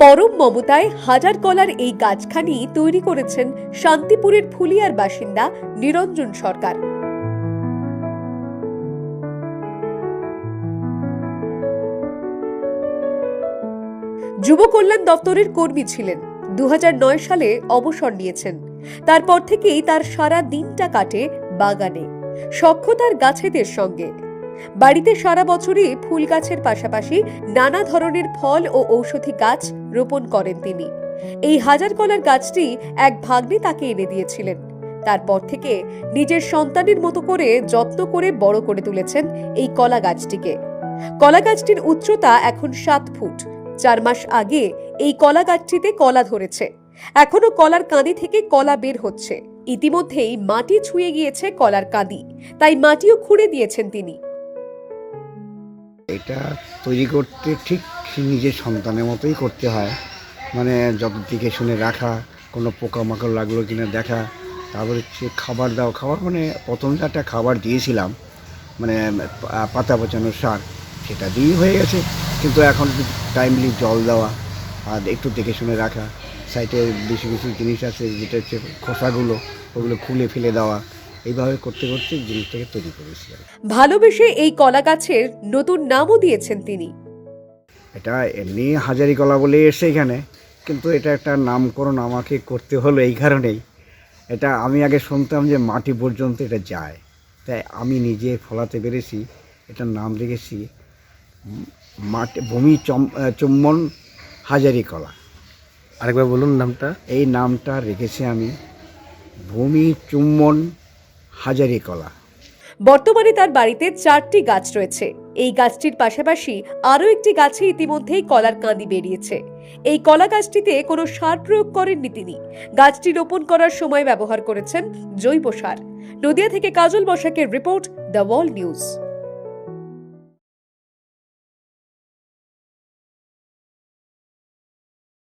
পরম মমতায় হাজার কলার এই গাছখানি তৈরি করেছেন শান্তিপুরের ফুলিয়ার বাসিন্দা নিরঞ্জন সরকার। যুব কল্যাণ দপ্তরের কর্মী ছিলেন। দু হাজার নয় সালে অবসর নিয়েছেন। তারপর থেকেই তার সারা দিনটা কাটে বাগানে। সক্ষতার গাছেদের সঙ্গে। বাড়িতে সারা বছরই ফুল গাছের পাশাপাশি নানা ধরনের ফল ও ঔষধি গাছ রোপণ করেন তিনি। এই হাজার কলার গাছটি এক ভাগ্নে তাকে এনে দিয়েছিলেন। তারপর থেকে নিজের সন্তানের মতো করে যত্ন করে বড় করে তুলেছেন এই কলা গাছটিকে। কলা গাছটির উচ্চতা এখন সাত ফুট। চার মাস আগে এই কলা গাছটিতে কলা ধরেছে। এখনও কলার কাঁদি থেকে কলা বের হচ্ছে। ইতিমধ্যেই মাটি ছুঁয়ে গিয়েছে কলার কাঁদি। তাই মাটিও খুঁড়ে দিয়েছেন তিনি। এটা তৈরি করতে ঠিক নিজের সন্তানের মতোই করতে হয়। মানে যত দিকে শুনে রাখা, কোনো পোকামাকড় লাগল কিনা দেখা, তারপরে হচ্ছে খাবার দাও, খাবার মানে প্রথম একটা খাবার দিয়েছিলাম মানে পাতা পচানোর সার, সেটা দিয়েই হয়ে গেছে। কিন্তু এখন টাইমলি জল দেওয়া আর একটু দেখে শুনে রাখা। সাইডে বেশি কিছু জিনিস আছে, যেটা হচ্ছে খোসাগুলো, ওগুলো খুলে ফেলে দেওয়া। এইভাবে করতে করতে জিনিসটাকে তৈরি করেছি ভালোবেসে এই কলা গাছের নতুন নামও দিয়েছেন তিনি। এটা এমনি হাজারি কলা বলে এসে এখানে কিন্তু এটা একটা নামকরণ আমাকে করতে হলো এই কারণেই। এটা আমি আগে শুনতাম যে মাটি পর্যন্ত এটা যায়। তাই আমি নিজে ফলাতে পেরেছি এটার নাম রেখেছি মাটি ভূমি চম চুম্বন হাজারি কলা। আরেকবার বলুন নামটা। এই নামটা রেখেছি আমি ভূমি চুম্বন হাজারি কলা। বর্তমানে তার বাড়িতে চারটি গাছ রয়েছে। এই গাছটির পাশাপাশি আরও একটি গাছে ইতিমধ্যেই কলার কাঁদি বেরিয়েছে। এই কলা গাছটিতে কোনো সার প্রয়োগ করেননি তিনি গাছটি রোপণ করার সময় ব্যবহার করেছেন জৈব সার। নদিয়া থেকে কাজল বসাকের রিপোর্ট দ্য ওয়ার্ল্ড নিউজ।